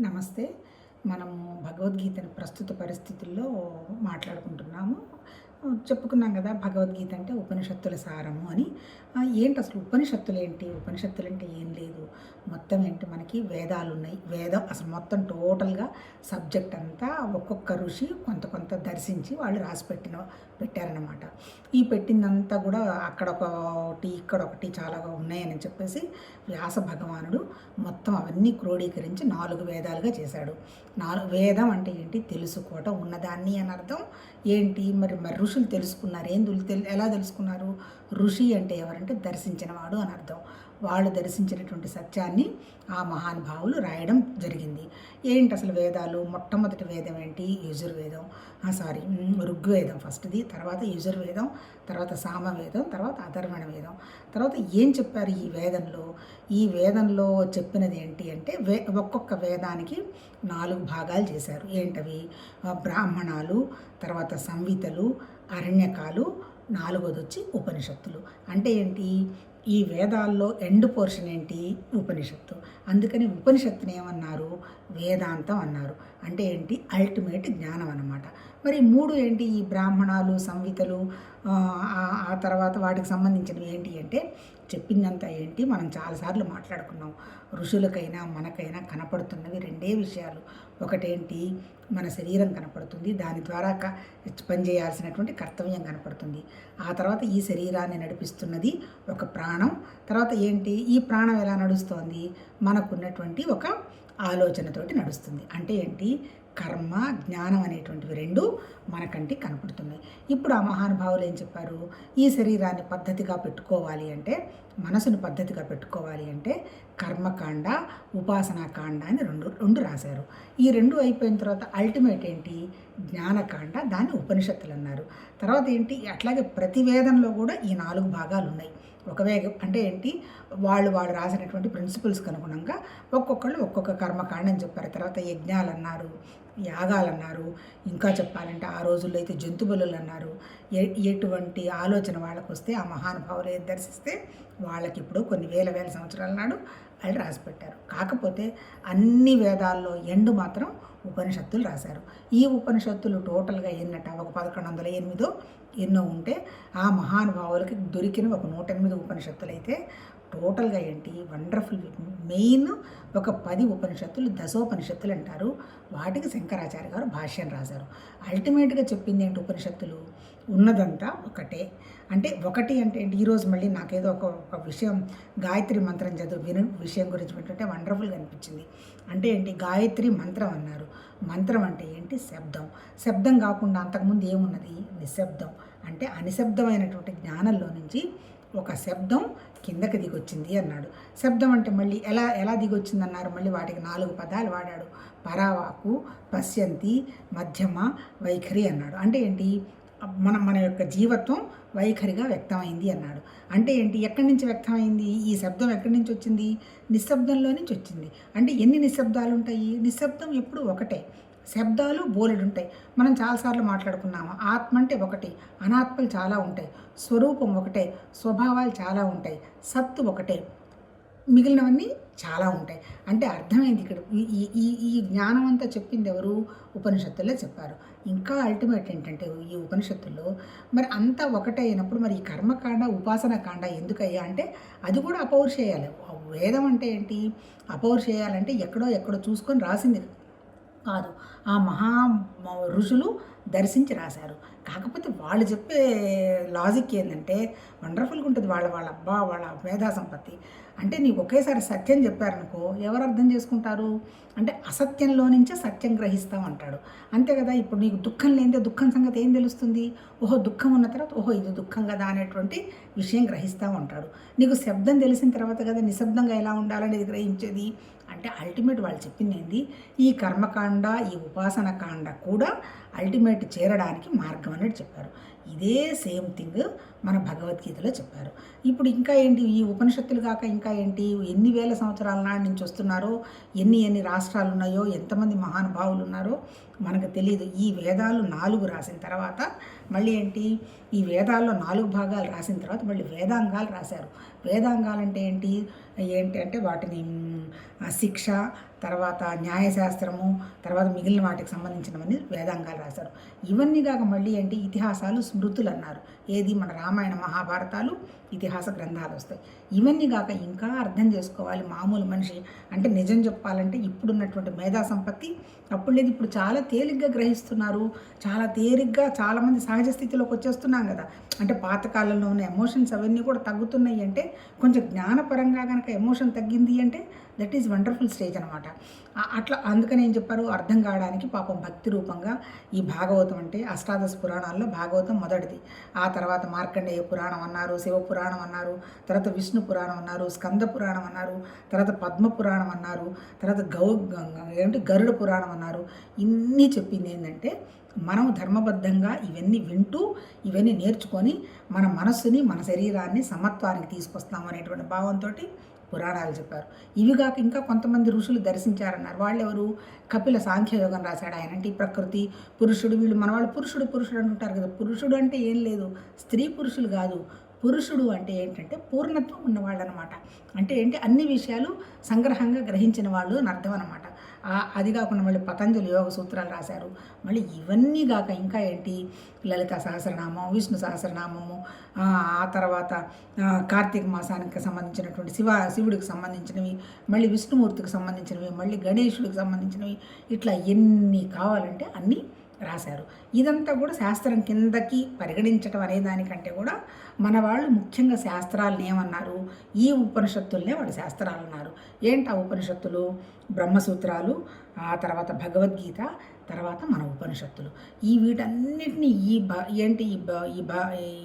నమస్తే. మనము భగవద్గీతను ప్రస్తుత పరిస్థితుల్లో మాట్లాడుకుంటున్నాము. చెప్పుకున్నాం కదా భగవద్గీత అంటే ఉపనిషత్తుల సారము అని. ఏంటి అసలు ఉపనిషత్తులు ఏంటి? ఉపనిషత్తులు అంటే ఏం లేదు. మొత్తం ఏంటి మనకి వేదాలు ఉన్నాయి వేదం అసలు మొత్తం టోటల్గా సబ్జెక్ట్ అంతా ఒక్కొక్క ఋషి కొంత కొంత దర్శించి వాళ్ళు రాసి పెట్టిన పెట్టారనమాట ఈ పెట్టిందంతా కూడా అక్కడ ఒకటి ఇక్కడ ఒకటి చాలా ఉన్నాయని చెప్పేసి వ్యాస భగవానుడు మొత్తం అవన్నీ క్రోడీకరించి నాలుగు వేదాలుగా చేశాడు. నాలుగు వేదం అంటే ఏంటి? తెలుసుకోవటం ఉన్నదాన్ని అని అర్థం ఏంటి? మరి మరి ఋషులు తెలుసుకున్నారు. ఏం తెలు- తెలు- ఎలా తెలుసుకున్నారు? ఋషి అంటే ఎవరంటే దర్శించినవాడు అని అర్థం. వాళ్ళు దర్శించినటువంటి సత్యాన్ని ఆ మహానుభావులు రాయడం జరిగింది. ఏంటి అసలు వేదాలు? మొట్టమొదటి వేదం ఏంటి? యజుర్వేదం. సారీ ఋగ్వేదం ఫస్ట్ది తర్వాత యజుర్వేదం తర్వాత సామవేదం తర్వాత అధర్వణ వేదం తర్వాత ఏం చెప్పారు ఈ వేదంలో? ఈ వేదంలో చెప్పినది ఏంటి అంటే వే ఒక్కొక్క వేదానికి నాలుగు భాగాలు చేశారు. ఏంటవి? బ్రాహ్మణాలు తర్వాత సంహితలు అరణ్యకాలు నాలుగోది వచ్చి ఉపనిషత్తులు. అంటే ఏంటి? ఈ వేదాల్లో ఎండ్ పోర్షన్ ఏంటి? ఉపనిషత్తు. అందుకని ఉపనిషత్తుని ఏమన్నారు? వేదాంతం అన్నారు. అంటే ఏంటి? అల్టిమేట్ జ్ఞానం అన్నమాట. మరి మూడు ఏంటి? ఈ బ్రాహ్మణాలు సంహితలు ఆ, ఆ తర్వాత వాటికి సంబంధించినవి ఏంటి అంటే చెప్పిందంతా ఏంటి? మనం చాలాసార్లు మాట్లాడుకున్నాం. ఋషులకైనా మనకైనా కనపడుతున్నవి రెండే విషయాలు. ఒకటేంటి? మన శరీరం కనపడుతుంది. దాని ద్వారా క పనిచేయాల్సినటువంటి కర్తవ్యం కనపడుతుంది. ఆ తర్వాత ఈ శరీరాన్ని నడిపిస్తున్నది ఒక ప్రాణం. తర్వాత ఏంటి? ఈ ప్రాణం ఎలా నడుస్తోంది? మనకున్నటువంటి ఒక ఆలోచనతోటి నడుస్తుంది. అంటే ఏంటి? కర్మ జ్ఞానం అనేటువంటివి రెండు మనకంటి కనపడుతున్నాయి. ఇప్పుడు ఆ మహానుభావులు ఏం చెప్పారు? ఈ శరీరాన్ని పద్ధతిగా పెట్టుకోవాలి అంటే మనసును పద్ధతిగా పెట్టుకోవాలి అంటే కర్మకాండ ఉపాసనాకాండ అని రెండు రెండు రాశారు. ఈ రెండు అయిపోయిన తర్వాత అల్టిమేట్ ఏంటి? జ్ఞానకాండ దాన్ని ఉపనిషత్తులు అన్నారు. తర్వాత ఏంటి? అట్లాగే ప్రతివేదంలో కూడా ఈ నాలుగు భాగాలు ఉన్నాయి. ఒక వేగం అంటే ఏంటి? వాళ్ళు వాళ్ళు రాసినటువంటి ప్రిన్సిపల్స్కి అనుగుణంగా ఒక్కొక్కళ్ళు ఒక్కొక్క కర్మకాండ అని చెప్పారు. తర్వాత యజ్ఞాలు అన్నారు యాగాలు అన్నారు ఇంకా చెప్పాలంటే ఆ రోజుల్లో అయితే జంతుబలులు అన్నారు. ఎ- ఎటువంటి ఆలోచన వాళ్ళకు వస్తే ఆ మహానుభావులు దర్శిస్తే వాళ్ళకి ఇప్పుడు కొన్ని వేల వేల సంవత్సరాల నాడు వాళ్ళు రాసిపెట్టారు కాకపోతే అన్ని వేదాల్లో ఎండు మాత్రం ఉపనిషత్తులు రాశారు. ఈ ఉపనిషత్తులు టోటల్గా ఎన్నట? ఒక పదకొండు వందల ఎనిమిదో ఎన్నో ఉంటే ఆ మహానుభావులకి దొరికిన ఒక నూట ఎనిమిది ఉపనిషత్తులు అయితే టోటల్గా ఏంటి? వండర్ఫుల్ మెయిన్ ఒక పది ఉపనిషత్తులు దశోపనిషత్తులు అంటారు. వాటికి శంకరాచార్య గారు భాష్యం రాశారు. అల్టిమేట్గా చెప్పింది ఏంటి ఉపనిషత్తులు? ఉన్నదంతా ఒకటే. అంటే ఒకటి అంటే ఏంటి? ఈరోజు మళ్ళీ నాకేదో ఒక ఒక విషయం గాయత్రి మంత్రం చదువు విన విషయం గురించి వింటుంటే వండర్ఫుల్గా అనిపించింది. అంటే ఏంటి? గాయత్రి మంత్రం అన్నారు. మంత్రం అంటే ఏంటి? శబ్దం. శబ్దం కాకుండా అంతకుముందు ఏమున్నది? నిశ్శబ్దం. అంటే అనిశబ్దమైనటువంటి జ్ఞానంలో నుంచి ఒక శబ్దం కిందకి దిగొచ్చింది అన్నాడు. శబ్దం అంటే మళ్ళీ ఎలా ఎలా దిగొచ్చింది అన్నారు మళ్ళీ వాటికి నాలుగు పదాలు వాడాడు. పరావాకు పశ్యంతి మధ్యమ వైఖరి అన్నాడు. అంటే ఏంటి? మన మన యొక్క జీవత్వం వైఖరిగా వ్యక్తమైంది అన్నాడు. అంటే ఏంటి? ఎక్కడి నుంచి వ్యక్తమైంది? ఈ శబ్దం ఎక్కడి నుంచి వచ్చింది? నిశ్శబ్దంలో నుంచి వచ్చింది. అంటే ఎన్ని నిశ్శబ్దాలు ఉంటాయి నిశ్శబ్దం ఎప్పుడు ఒకటే. శబ్దాలు బోలెడు ఉంటాయి మనం చాలాసార్లు మాట్లాడుకున్నాము. ఆత్మ అంటే ఒకటి అనాత్మలు చాలా ఉంటాయి. స్వరూపం ఒకటే స్వభావాలు చాలా ఉంటాయి. సత్తు ఒకటే. మిగిలినవన్నీ చాలా ఉంటాయి. అంటే అర్థమైంది ఇక్కడ. ఈ- ఈ ఈ జ్ఞానం అంతా చెప్పింది ఎవరు? ఉపనిషత్తుల్లో చెప్పారు. ఇంకా అల్టిమేట్ ఏంటంటే ఈ ఉపనిషత్తుల్లో మరి అంతా ఒకటే అయినప్పుడు మరి ఈ కర్మకాండ ఉపాసన కాండ ఎందుకయ్యా అంటే అది కూడా అపౌరుషేయాలి. వేదం అంటే ఏంటి? అపౌరుషేయాలంటే ఎక్కడో ఎక్కడో చూసుకొని రాసింది కాదు. ఆ మహా ఋషులు దర్శించి రాశారు. కాకపోతే వాళ్ళు చెప్పే లాజిక్ ఏంటంటే వండర్ఫుల్గా ఉంటుంది వాళ్ళ వాళ్ళ అబ్బా వాళ్ళ మేధా సంపత్తి అంటే నీకు ఒకేసారి సత్యం చెప్పారనుకో ఎవరు అర్థం చేసుకుంటారు? అంటే అసత్యంలో నుంచే సత్యం గ్రహిస్తాం అంటాడు అంతే కదా? ఇప్పుడు నీకు దుఃఖం లేనిదే దుఃఖం సంగతి ఏం తెలుస్తుంది? ఓహో దుఃఖం ఉన్న తర్వాత ఓహో ఇది దుఃఖం కదా అనేటువంటి విషయం గ్రహిస్తూ ఉంటాడు నీకు శబ్దం తెలిసిన తర్వాత కదా నిశ్శబ్దంగా ఎలా ఉండాలనేది గ్రహించేది? అంటే అల్టిమేట్ వాళ్ళు చెప్పింది ఏంది? ఈ కర్మకాండ ఈ ఉపాసన కాండ కూడా అల్టిమేట్ చేరడానికి మార్గం అనేది చెప్పారు. ఇదే సేమ్ థింగ్ మన భగవద్గీతలో చెప్పారు. ఇప్పుడు ఇంకా ఏంటి? ఈ ఉపనిషత్తులు కాక ఇంకా ఏంటి? ఎన్ని వేల సంవత్సరాల నాటి నుంచి వస్తున్నారో ఎన్ని ఎన్ని రాష్ట్రాలు ఉన్నాయో ఎంతమంది మహానుభావులు ఉన్నారో మనకు తెలియదు ఈ వేదాలు నాలుగు రాసిన తర్వాత మళ్ళీ ఏంటి? ఈ వేదాల్లో నాలుగు భాగాలు రాసిన తర్వాత మళ్ళీ వేదాంగాలు రాశారు. వేదాంగాలు అంటే ఏంటి? ఏంటి అంటే వాటిని శిక్ష తర్వాత న్యాయశాస్త్రము తర్వాత మిగిలిన వాటికి సంబంధించినవన్నీ వేదాంగాలు రాశారు. ఇవన్నీ కాక మళ్ళీ ఏంటి? ఇతిహాసాలు స్మృతులు అన్నారు. ఏది? మన రామాయణ మహాభారతాలు ఇతిహాస గ్రంథాలు వస్తాయి. ఇవన్నీ కాక ఇంకా అర్థం చేసుకోవాలి మామూలు మనిషి. అంటే నిజం చెప్పాలంటే ఇప్పుడున్నటువంటి మేధా సంపత్తి అప్పుడు లేదు. ఇప్పుడు చాలా తేలిగ్గా గ్రహిస్తున్నారు. చాలా తేలిగ్గా చాలామంది సహజ స్థితిలోకి వచ్చేస్తున్నాం కదా. అంటే పాతకాలంలో ఉన్న ఎమోషన్స్ అవన్నీ కూడా తగ్గుతున్నాయి అంటే కొంచెం జ్ఞానపరంగా కనుక ఎమోషన్ తగ్గింది అంటే దట్ ఈజ్ వండర్ఫుల్ స్టేజ్ అనమాట అట్లా అందుకని ఏం చెప్పారు? అర్థం కావడానికి పాపం భక్తి రూపంగా ఈ భాగవతం అంటే అష్టాదశ పురాణాల్లో భాగవతం మొదటిది. ఆ తర్వాత మార్కండేయ పురాణం అన్నారు శివ పురాణం అన్నారు తర్వాత విష్ణు పురాణం అన్నారు స్కంద పురాణం అన్నారు తర్వాత పద్మ పురాణం అన్నారు తర్వాత గౌ ఏంటి గరుడ పురాణం అన్నారు. ఇన్ని చెప్పింది ఏంటంటే మనం ధర్మబద్ధంగా ఇవన్నీ వింటూ ఇవన్నీ నేర్చుకొని మన మనస్సుని మన శరీరాన్ని సమత్వానికి తీసుకొస్తాం అనేటువంటి భావంతో పురాణాలు చెప్పారు. ఇవి కాక ఇంకా కొంతమంది ఋషులు దర్శించారన్నారు. వాళ్ళెవరు? కపిల సాంఖ్యయోగం రాశాడు ఆయన. అంటే ఈ ప్రకృతి పురుషుడు వీళ్ళు మన వాళ్ళు పురుషుడు పురుషుడు అంటుంటారు కదా. పురుషుడు అంటే ఏం లేదు. స్త్రీ పురుషులు కాదు. పురుషుడు అంటే ఏంటంటే పూర్ణత్వం ఉన్నవాళ్ళు అనమాట అంటే ఏంటి? అన్ని విషయాలు సంగ్రహంగా గ్రహించిన వాళ్ళు అని అర్థం అనమాట అది కాకుండా మళ్ళీ పతంజలి యోగ సూత్రాలు రాశారు. మళ్ళీ ఇవన్నీ కాక ఇంకా ఏంటి? లలిత సహస్రనామం విష్ణు సహస్రనామము ఆ తర్వాత కార్తీక మాసానికి సంబంధించినటువంటి శివ శివుడికి సంబంధించినవి మళ్ళీ విష్ణుమూర్తికి సంబంధించినవి మళ్ళీ గణేశుడికి సంబంధించినవి ఇట్లా ఎన్ని కావాలంటే అన్నీ రాశారు. ఇదంతా కూడా శాస్త్రం కిందకి పరిగణించటం అనే దానికంటే కూడా మన వాళ్ళు ముఖ్యంగా శాస్త్రాలను ఏమన్నారు? ఈ ఉపనిషత్తులనే వాళ్ళు శాస్త్రాలు అన్నారు ఏంటి ఆ ఉపనిషత్తులు? బ్రహ్మసూత్రాలు ఆ తర్వాత భగవద్గీత తర్వాత మన ఉపనిషత్తులు. ఈ వీటన్నిటిని ఈ బ ఏంటి ఈ బ ఈ బ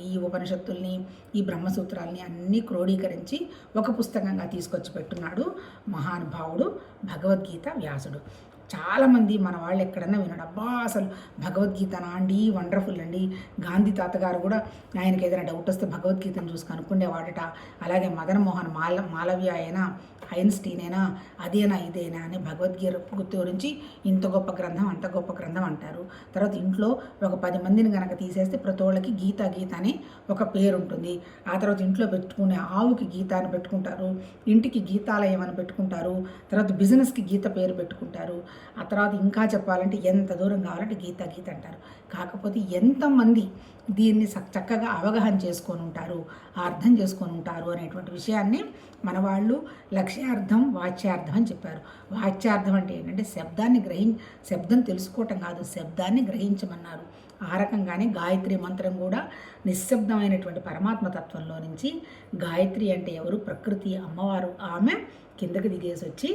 ఈ ఉపనిషత్తుల్ని ఈ బ్రహ్మసూత్రాల్ని అన్నీ క్రోడీకరించి ఒక పుస్తకంగా తీసుకొచ్చి పెట్టున్నాడు మహానుభావుడు భగవద్గీత వ్యాసుడు. చాలామంది మన వాళ్ళు ఎక్కడన్నా వినడు. అబ్బా అసలు భగవద్గీతనా అండి వండర్ఫుల్ అండి. గాంధీ తాతగారు కూడా ఆయనకి ఏదైనా డౌట్ వస్తే భగవద్గీతను చూసి కనుక్కునేవాడట అలాగే మదన్ మోహన్ మాల మాలవ్య అయినా ఐన్స్టీన్ అయినా అదేనా ఇదేనా అని భగవద్గీత గురించి ఇంత గొప్ప గ్రంథం అంత గొప్ప గ్రంథం అంటారు. తర్వాత ఇంట్లో ఒక పది మందిని కనుక తీసేస్తే ప్రతి వాళ్ళకి గీత గీత అని ఒక పేరు ఉంటుంది. ఆ తర్వాత ఇంట్లో పెట్టుకునే ఆవుకి గీత అని పెట్టుకుంటారు. ఇంటికి గీతాలయం అని పెట్టుకుంటారు. తర్వాత బిజినెస్కి గీత పేరు పెట్టుకుంటారు. ఆ తర్వాత ఇంకా చెప్పాలంటే ఎంత దూరం కావాలంటే గీత గీత అంటారు. కాకపోతే ఎంతమంది దీన్ని చక్కగా అవగాహన చేసుకొని ఉంటారు అర్థం చేసుకొని ఉంటారు అనేటువంటి విషయాన్ని మన వాళ్ళు లక్ష్యార్థం వాచ్యార్థం అని చెప్పారు. వాచ్యార్థం అంటే ఏంటంటే శబ్దాన్ని గ్రహి శబ్దం తెలుసుకోవటం కాదు శబ్దాన్ని గ్రహించమన్నారు. ఆ రకంగానే గాయత్రి మంత్రం కూడా నిశ్శబ్దమైనటువంటి పరమాత్మ తత్వంలో నుంచి గాయత్రి అంటే ఎవరు? ప్రకృతి అమ్మవారు. ఆమె కిందకి దిగేసి వచ్చి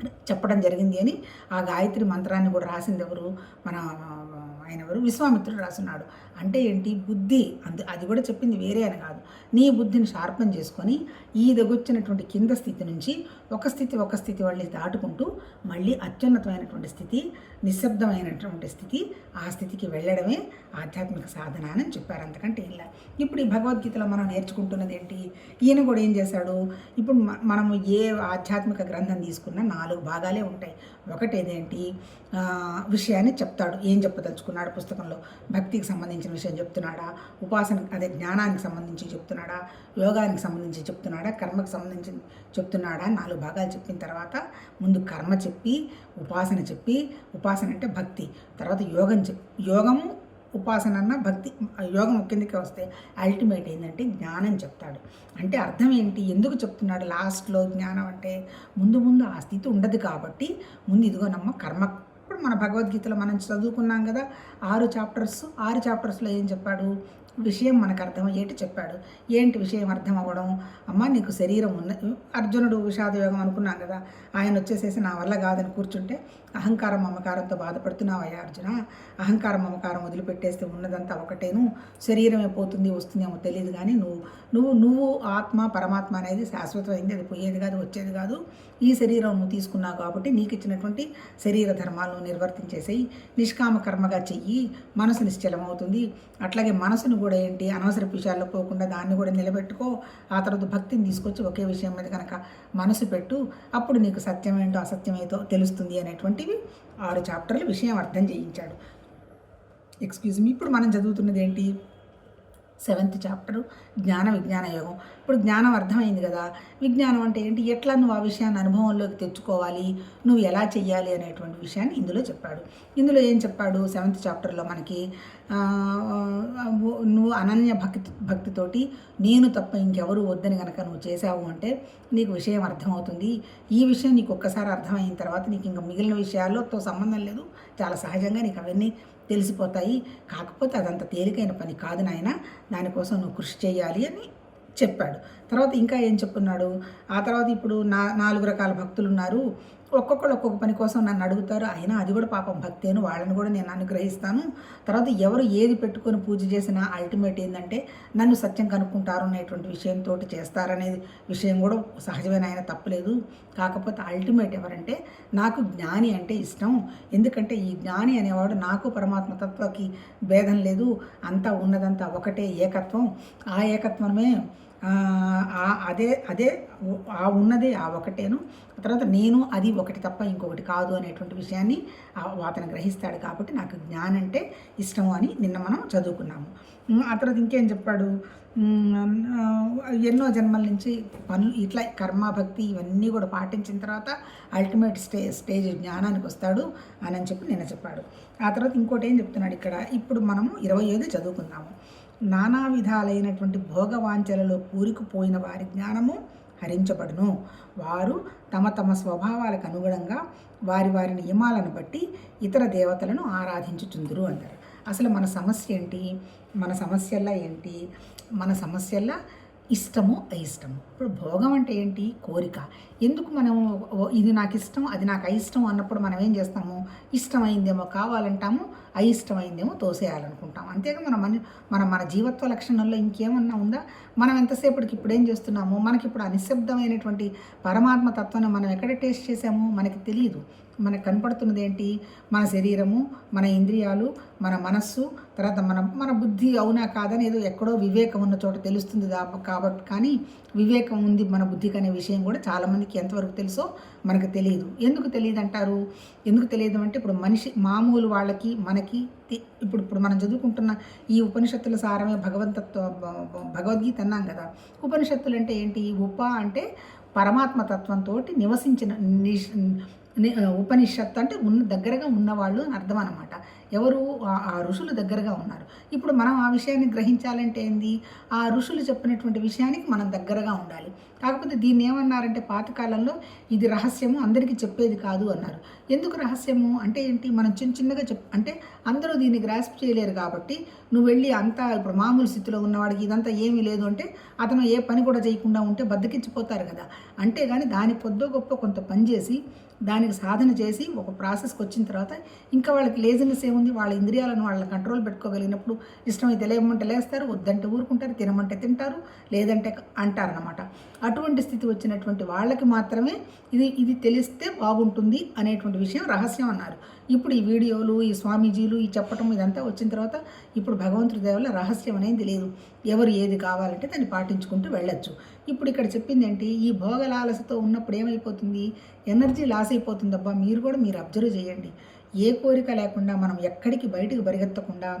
చెప్పడం జరిగింది అని ఆ గాయత్రి మంత్రాన్ని కూడా రాసింది ఎవరు మన ఆయన ఎవరు విశ్వామిత్రుడు రాసున్నాడు. అంటే ఏంటి? బుద్ధి. అందు అది కూడా చెప్పింది వేరే అని కాదు. నీ బుద్ధిని షార్పన్ చేసుకొని ఈ దగ్గొచ్చినటువంటి కింద స్థితి నుంచి ఒక స్థితి ఒక స్థితి వాళ్ళని దాటుకుంటూ మళ్ళీ అత్యున్నతమైనటువంటి స్థితి నిశ్శబ్దమైనటువంటి స్థితి ఆ స్థితికి వెళ్ళడమే ఆధ్యాత్మిక సాధన అని చెప్పారు. అంతకంటే ఇలా ఇప్పుడు ఈ భగవద్గీతలో మనం నేర్చుకుంటున్నది ఏంటి? ఈయన కూడా ఏం చేశాడు? ఇప్పుడు మనము ఏ ఆధ్యాత్మిక గ్రంథం తీసుకున్నా నాలుగు భాగాలే ఉంటాయి. ఒకటి ఏదేంటి? విషయాన్ని చెప్తాడు. ఏం చెప్పదలుచుకున్నాడు పుస్తకంలో? భక్తికి సంబంధించిన విషయం చెప్తున్నాడా? ఉపాసన అదే జ్ఞానానికి సంబంధించి చెప్తున్నాడా? యోగానికి సంబంధించి చెప్తున్నాడా? కర్మకు సంబంధించి చెప్తున్నాడా? నాలుగు భాగాలు చెప్పిన తర్వాత ముందు కర్మ చెప్పి ఉపాసన చెప్పి ఉపాసన అంటే భక్తి. తర్వాత యోగం చెప్ యోగము ఉపాసన అన్న భక్తి యోగం కిందకి వస్తే అల్టిమేట్ ఏంటంటే జ్ఞానం చెప్తాడు. అంటే అర్థం ఏంటి? ఎందుకు చెప్తున్నాడు? లాస్ట్లో జ్ఞానం అంటే ముందు ముందు ఆ స్థితి ఉండదు కాబట్టి ముందు ఇదిగోనమ్మ కర్మ ఇప్పుడు మన భగవద్గీతలో మనం చదువుకున్నాం కదా ఆరు చాప్టర్స్ ఆరు చాప్టర్స్లో ఏం చెప్పాడు? విషయం మనకు అర్థమయ్యేటి చెప్పాడు. ఏంటి విషయం అర్థం అవ్వడం అమ్మ నీకు శరీరం ఉన్న అర్జునుడు విషాదయోగం అనుకున్నాం కదా. ఆయన వచ్చేసేసి నా వల్ల కాదని కూర్చుంటే అహంకారం మమకారంతో బాధపడుతున్నావయ్యా అర్జున. అహంకారం మమకారం వదిలిపెట్టేస్తే ఉన్నదంతా ఒకటేను. శరీరం పోతుంది వస్తుందేమో తెలియదు కానీ నువ్వు నువ్వు నువ్వు ఆత్మ పరమాత్మ అనేది శాశ్వతమైంది. అది పోయేది కాదు వచ్చేది కాదు. ఈ శరీరం నువ్వు తీసుకున్నావు కాబట్టి నీకు ఇచ్చినటువంటి శరీర ధర్మాలను నిర్వర్తించేసేయి. నిష్కామ కర్మగా చెయ్యి. మనసు నిశ్చలమవుతుంది. అట్లాగే మనసును కూడా ఏంటి? అనవసర విషయాల్లో పోకుండా దాన్ని కూడా నిలబెట్టుకో. ఆ తర్వాత భక్తిని తీసుకొచ్చి ఒకే విషయం మీద కనుక మనసు పెట్టు. అప్పుడు నీకు సత్యమేంటో ఏదో తెలుస్తుంది అనేటువంటివి ఆరు చాప్టర్లు విషయం అర్థం చేయించాడు. ఎక్స్క్యూజ్ మీ ఇప్పుడు మనం చదువుతున్నది ఏంటి? సెవెంత్ చాప్టరు జ్ఞాన విజ్ఞాన యోగం. ఇప్పుడు జ్ఞానం అర్థమైంది కదా. విజ్ఞానం అంటే ఏంటి? ఎట్లా నువ్వు ఆ విషయాన్ని అనుభవంలోకి తెచ్చుకోవాలి? నువ్వు ఎలా చెయ్యాలి అనేటువంటి విషయాన్ని ఇందులో చెప్పాడు. ఇందులో ఏం చెప్పాడు? సెవెంత్ చాప్టర్లో మనకి అనన్య భక్తి భక్తితోటి నేను తప్ప ఇంకెవరు వద్దని కనుక నువ్వు చేసావు అంటే నీకు విషయం అర్థమవుతుంది. ఈ విషయం నీకు ఒక్కసారి అర్థమైన తర్వాత నీకు ఇంకా మిగిలిన విషయాలతో సంబంధం లేదు. చాలా సహజంగా నీకు అవన్నీ తెలిసిపోతాయి. కాకపోతే అదంత తేలికైన పని కాదు నాయన. దానికోసం నువ్వు కృషి చేయాలి అని చెప్పాడు. తర్వాత ఇంకా ఏం చెప్పున్నాడు? ఆ తర్వాత ఇప్పుడు నా నాలుగు రకాల భక్తులు ఉన్నారు. ఒక్కొక్కరు ఒక్కొక్క పని కోసం నన్ను అడుగుతారు. అయినా అది కూడా పాపం భక్తేను వాళ్ళని కూడా నేను అనుగ్రహిస్తాను. తర్వాత ఎవరు ఏది పెట్టుకొని పూజ చేసినా అల్టిమేట్ ఏంటంటే నన్ను సత్యం కనుక్కుంటారు అనేటువంటి విషయంతో చేస్తారనేది విషయం కూడా సహజమైన ఆయన తప్పలేదు. కాకపోతే అల్టిమేట్ ఎవరంటే నాకు జ్ఞాని అంటే ఇష్టం. ఎందుకంటే ఈ జ్ఞాని అనేవాడు నాకు పరమాత్మ తత్వకి భేదం లేదు. అంతా ఉన్నదంతా ఒకటే ఏకత్వం. ఆ ఏకత్వమే అదే అదే ఆ ఉన్నది ఆ ఒకటేను. తర్వాత నేను అది ఒకటి తప్ప ఇంకొకటి కాదు అనేటువంటి విషయాన్ని అతను గ్రహిస్తాడు కాబట్టి నాకు జ్ఞానం అంటే ఇష్టము అని నిన్న మనం చదువుకున్నాము. ఆ తర్వాత ఇంకేం చెప్పాడు? ఎన్నో జన్మల నుంచి పనులు ఇట్లా కర్మ భక్తి ఇవన్నీ కూడా పాటించిన తర్వాత అల్టిమేట్ స్టే స్టేజ్ జ్ఞానానికి వస్తాడు అని అని చెప్పి నిన్న చెప్పాడు. ఆ తర్వాత ఇంకోటి ఏం చెప్తున్నాడు ఇక్కడ? ఇప్పుడు మనము ఇరవై ఐదు చదువుకుందాము నానా విధాలైనటువంటి భోగవాంఛలలో కూరుకుపోయిన వారి జ్ఞానము హరించబడును. వారు తమ తమ స్వభావాలకు అనుగుణంగా వారి వారి నియమాలను బట్టి ఇతర దేవతలను ఆరాధించుచుందురు అంటారు. అసలు మన సమస్య ఏంటి? మన సమస్యల్లా ఏంటి? మన సమస్యల్లా ఇష్టము అయిష్టము. ఇప్పుడు భోగం అంటే ఏంటి? కోరిక. ఎందుకు మనం ఇది నాకు ఇష్టం అది నాకు అయిష్టం అన్నప్పుడు మనం ఏం చేస్తాము? ఇష్టమైందేమో కావాలంటాము అయిష్టమైందేమో తోసేయాలనుకుంటాం. అంతేగా మన మన మన మన జీవత్వ లక్షణంలో ఇంకేమన్నా ఉందా? మనం ఎంతసేపటికి ఇప్పుడు ఏం చేస్తున్నాము? మనకి ఇప్పుడు అనిశ్శబ్దమైనటువంటి పరమాత్మ తత్వాన్ని మనం ఎక్కడ టేస్ట్ చేసాము మనకి తెలియదు మనకు కనపడుతున్నది ఏంటి మన శరీరము మన ఇంద్రియాలు మన మనస్సు తర్వాత మన మన బుద్ధి అవునా కాదని ఏదో ఎక్కడో వివేకం ఉన్న చోట తెలుస్తుంది దా- కాబట్టి కానీ వివేకం ఉంది మన బుద్ధికి అనే విషయం కూడా చాలామందికి ఎంతవరకు తెలుసో మనకు తెలియదు ఎందుకు తెలియదు అంటారు ఎందుకు తెలియదు అంటే ఇప్పుడు మనిషి మామూలు వాళ్ళకి మనకి మనకి ఇప్పుడు ఇప్పుడు మనం చదువుకుంటున్న ఈ ఉపనిషత్తుల సారమే భగవంతత్వ భగవద్గీత అన్నాం కదా. ఉపనిషత్తులు అంటే ఏంటి? ఉప అంటే పరమాత్మతత్వంతో నివసించిన నిష్- ని- ఉపనిషత్తు అంటే ఉన్న దగ్గరగా ఉన్నవాళ్ళు అని అర్థం అనమాట ఎవరు? ఆ- ఋషులు దగ్గరగా ఉన్నారు. ఇప్పుడు మనం ఆ విషయాన్ని గ్రహించాలంటే ఏంది? ఆ ఋషులు చెప్పినటువంటి విషయానికి మనం దగ్గరగా ఉండాలి. కాకపోతే దీన్ని ఏమన్నారంటే పాతకాలంలో ఇది రహస్యము అందరికీ చెప్పేది కాదు అన్నారు. ఎందుకు రహస్యము? అంటే ఏంటి? మనం చిన్న చిన్నగా చెప్ అంటే అందరూ దీన్ని గ్రాస్ప్ చేయలేరు కాబట్టి నువ్వు వెళ్ళి అంతా ఇప్పుడు మామూలు స్థితిలో ఉన్నవాడికి ఇదంతా ఏమీ లేదు అంటే అతను ఏ పని కూడా చేయకుండా ఉంటే బద్దకిచ్చిపోతారు కదా. అంటే కానీ దాని పొద్దు గొప్ప కొంత పని చేసి దానికి సాధన చేసి ఒక ప్రాసెస్కి వచ్చిన తర్వాత ఇంకా వాళ్ళకి లేజినెస్ ఏముంది? వాళ్ళ ఇంద్రియాలను వాళ్ళ కంట్రోల్ పెట్టుకోగలిగినప్పుడు ఇష్టమైతే లేమంటే లేస్తారు వద్దంటే ఊరుకుంటారు తినమంటే తింటారు లేదంటే అంటారనమాట అటువంటి స్థితి వచ్చినటువంటి వాళ్ళకి మాత్రమే ఇది ఇది తెలిస్తే బాగుంటుంది అనేటువంటి విషయం రహస్యం అన్నారు. ఇప్పుడు ఈ వీడియోలు ఈ స్వామీజీలు ఈ చెప్పటం ఇదంతా వచ్చిన తర్వాత ఇప్పుడు భగవంతుడి దేవుల రహస్యం అనేది లేదు ఎవరు ఏది కావాలంటే దాన్ని పాటించుకుంటూ వెళ్ళొచ్చు. ఇప్పుడు ఇక్కడ చెప్పింది ఏంటి? ఈ భోగలాలసతో ఉన్నప్పుడు ఏమైపోతుంది? ఎనర్జీ లాస్ అయిపోతుంది అబ్బా మీరు కూడా మీరు అబ్జర్వ్ చేయండి. ఏ కోరిక లేకుండా మనం ఎక్కడికి బయటికి పరిగెత్తకుండా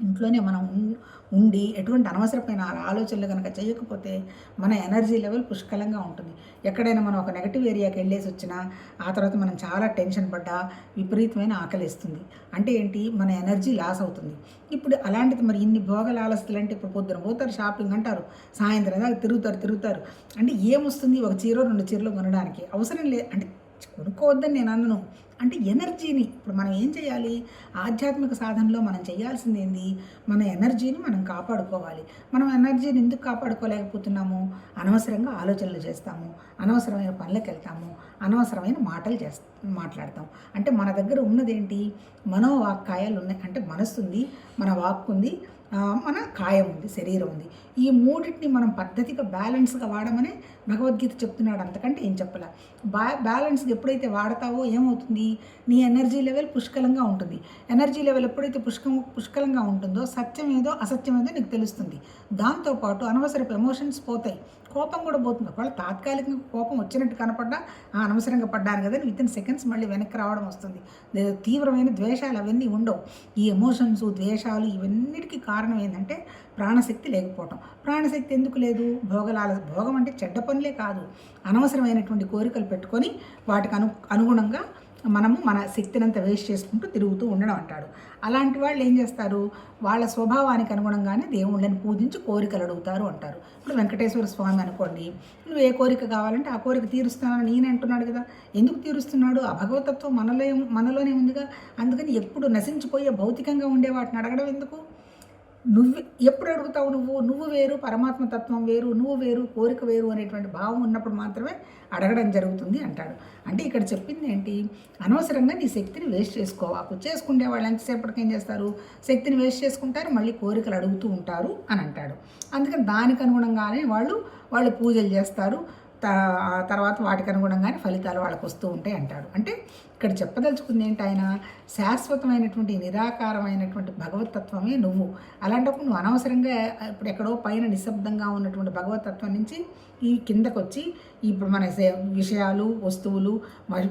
ఇంట్లోనే మనం ఉం- ఉండి ఎటువంటి అనవసరమైన ఆలోచనలు కనుక చేయకపోతే మన ఎనర్జీ లెవెల్ పుష్కలంగా ఉంటుంది. ఎక్కడైనా మనం ఒక నెగటివ్ ఏరియాకి వెళ్ళేసి వచ్చినా ఆ తర్వాత మనం చాలా టెన్షన్ పడ్డా విపరీతమైన ఆకలిస్తుంది అంటే ఏంటి? మన ఎనర్జీ లాస్ అవుతుంది. ఇప్పుడు అలాంటిది మరి ఇన్ని భోగలాలస్తులు అంటే ఇప్పుడు పొద్దున పోతారు షాపింగ్ అంటారు. సాయంత్రం దాకా తిరుగుతారు తిరుగుతారు. అంటే ఏమొస్తుంది? ఒక చీర రెండు చీరలు కొనడానికి అవసరం లేదు అంటే కొనుక్కోవద్దని నేను అన్నను. అంటే ఎనర్జీని ఇప్పుడు మనం ఏం చేయాలి? ఆధ్యాత్మిక సాధనలో మనం చేయాల్సింది ఏంది? మన ఎనర్జీని మనం కాపాడుకోవాలి. మనం ఎనర్జీని ఎందుకు కాపాడుకోలేకపోతున్నాము? అనవసరంగా ఆలోచనలు చేస్తాము. అనవసరమైన పనులకు వెళ్తాము. అనవసరమైన మాటలు చేస్తా మాట్లాడతాం. అంటే మన దగ్గర ఉన్నదేంటి? మనోవాక్కాయాలు ఉన్నాయి. అంటే మనస్సు ఉంది మన వాక్కు ఉంది మన కాయం ఉంది శరీరం ఉంది. ఈ మూడింటిని మనం పద్ధతిగా బ్యాలెన్స్గా వాడమని భగవద్గీత చెప్తున్నాడు. అంతకంటే ఏం చెప్పాల? బా బ్యాలెన్స్గా ఎప్పుడైతే వాడతావో ఏమవుతుంది? నీ ఎనర్జీ లెవెల్ పుష్కలంగా ఉంటుంది. ఎనర్జీ లెవెల్ ఎప్పుడైతే పుష్కం పుష్కలంగా ఉంటుందో సత్యం ఏదో అసత్యం ఏదో నీకు తెలుస్తుంది. దాంతోపాటు అనవసరపు ఎమోషన్స్ పోతాయి. కోపం కూడా పోతుంది. ఒకవేళ తాత్కాలికంగా కోపం వచ్చినట్టు కనపడ్డా ఆ అనవసరంగా పడ్డాను కదా విత్ ఇన్ సెకండ్స్ మళ్ళీ వెనక్కి రావడం వస్తుంది. తీవ్రమైన ద్వేషాలు అవన్నీ ఉండవు. ఈ ఎమోషన్స్ ద్వేషాలు ఇవన్నిటికీ కారణం ఏంటంటే ప్రాణశక్తి లేకపోవటం. ప్రాణశక్తి ఎందుకు లేదు? భోగలాల భోగం అంటే చెడ్డ పనులే కాదు. అనవసరమైనటువంటి కోరికలు పెట్టుకొని వాటికి అను అనుగుణంగా మనము మన శక్తినంత వేస్ట్ చేసుకుంటూ తిరుగుతూ ఉండడం అంటాడు. అలాంటి వాళ్ళు ఏం చేస్తారు? వాళ్ళ స్వభావానికి అనుగుణంగానే దేవుళ్ళని పూజించి కోరికలు అడుగుతారు అంటారు. ఇప్పుడు వెంకటేశ్వర స్వామి అనుకోండి నువ్వు ఏ కోరిక కావాలంటే ఆ కోరిక తీరుస్తానని నేను అంటున్నాడు కదా. ఎందుకు తీరుస్తున్నాడు? ఆ భగవతత్వం మనలో మనలోనే ఉందిగా. అందుకని ఎప్పుడు నశించిపోయే భౌతికంగా ఉండే వాటిని అడగడం ఎందుకు? నువ్వు ఎప్పుడు అడుగుతావు నువ్వు? నువ్వు వేరు పరమాత్మ తత్వం వేరు నువ్వు వేరు కోరిక వేరు అనేటువంటి భావం ఉన్నప్పుడు మాత్రమే అడగడం జరుగుతుంది అంటాడు. అంటే ఇక్కడ చెప్పింది ఏంటి? అనవసరంగా నీ శక్తిని వేస్ట్ చేసుకోవాకు చేసుకునే వాళ్ళు ఎంతసేపటికి ఏం చేస్తారు? శక్తిని వేస్ట్ చేసుకుంటారు మళ్ళీ కోరికలు అడుగుతూ ఉంటారు అని అంటాడు. అందుకని దానికి అనుగుణంగానే వాళ్ళు వాళ్ళు పూజలు చేస్తారు. తర్వాత వాటికి అనుగుణంగానే ఫలితాలు వాళ్ళకు వస్తూ ఉంటాయి అంటాడు. అంటే ఇక్కడ చెప్పదలుచుకుంది ఏంటి ఆయన? శాశ్వతమైనటువంటి నిరాకారమైనటువంటి భగవతత్వమే నువ్వు. అలాంటప్పుడు నువ్వు అనవసరంగా ఇప్పుడు ఎక్కడో పైన నిశ్శబ్దంగా ఉన్నటువంటి భగవతత్వం నుంచి ఈ కిందకు వచ్చి ఇప్పుడు మన సే- విషయాలు వస్తువులు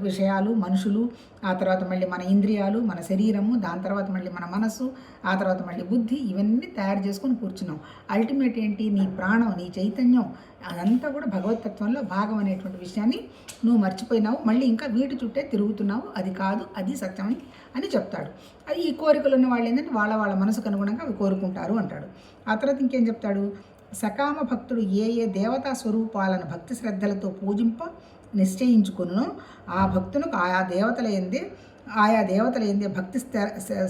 విషయాలు మనుషులు ఆ తర్వాత మళ్ళీ మన ఇంద్రియాలు మన శరీరము దాని తర్వాత మళ్ళీ మన మనసు ఆ తర్వాత మళ్ళీ బుద్ధి ఇవన్నీ తయారు చేసుకొని కూర్చున్నాం. అల్టిమేట్ ఏంటి? నీ ప్రాణం నీ చైతన్యం అదంతా కూడా భగవతత్వంలో భాగం అనేటువంటి విషయాన్ని నువ్వు మర్చిపోయినావు. మళ్ళీ ఇంకా వీటి చుట్టే తిరుగుతున్నావు. అది కాదు అది సత్యమని అని చెప్తాడు. అది ఈ కోరికలు ఉన్న వాళ్ళు ఏంటంటే వాళ్ళ వాళ్ళ మనసుకు అనుగుణంగా అవి కోరుకుంటారు అంటాడు. ఆ తర్వాత ఇంకేం చెప్తాడు? సకామ భక్తుడు ఏ ఏ దేవతా స్వరూపాలను భక్తి శ్రద్ధలతో పూజింప నిశ్చయించుకును ఆ భక్తునికి ఆయా దేవతల ఎందే ఆయా దేవతల ఎందే భక్తి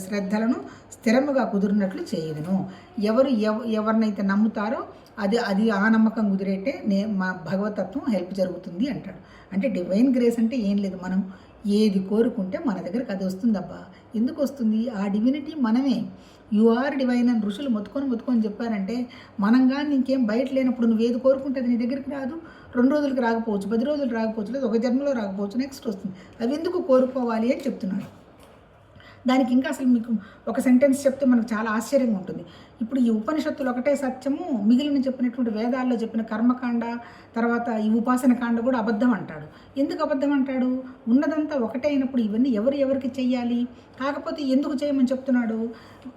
శ్రద్ధలను స్థిరముగా కుదిరినట్లు చేయదును. ఎవరు ఎవ ఎవరినైతే నమ్ముతారో అది అది ఆ నమ్మకం కుదిరేటే నే మా భగవతత్వం హెల్ప్ జరుగుతుంది అంటాడు. అంటే డివైన్ గ్రేస్ అంటే ఏం లేదు మనం ఏది కోరుకుంటే మన దగ్గరకు అది వస్తుందబ్బా. ఎందుకు వస్తుంది? ఆ డివినిటీ మనమే. యు ఆర్ డివైన్ అని ఋషులు మొత్తుకొని మొత్తుకొని చెప్పారంటే మనం కానీ ఇంకేం బయట లేనప్పుడు నువ్వు ఏది కోరుకుంటే అది నీ దగ్గరికి రాదు. రెండు రోజులకు రాకపోవచ్చు పది రోజులు రాకపోవచ్చు లేదు ఒక జన్మలో రాకపోవచ్చు నెక్స్ట్ వస్తుంది. అవి ఎందుకు కోరుకోవాలి అని చెప్తున్నాడు. దానికి ఇంకా అసలు మీకు ఒక సెంటెన్స్ చెప్తే మనకు చాలా ఆశ్చర్యంగా ఉంటుంది. ఇప్పుడు ఈ ఉపనిషత్తులు ఒకటే సత్యము మిగిలిన చెప్పినటువంటి వేదాల్లో చెప్పిన కర్మకాండ తర్వాత ఈ ఉపాసన కాండ కూడా అబద్ధం అంటాడు. ఎందుకు అబద్ధం అంటాడు? ఉన్నదంతా ఒకటే అయినప్పుడు ఇవన్నీ ఎవరు ఎవరికి చెయ్యాలి? కాకపోతే ఎందుకు చేయమని చెప్తున్నాడు?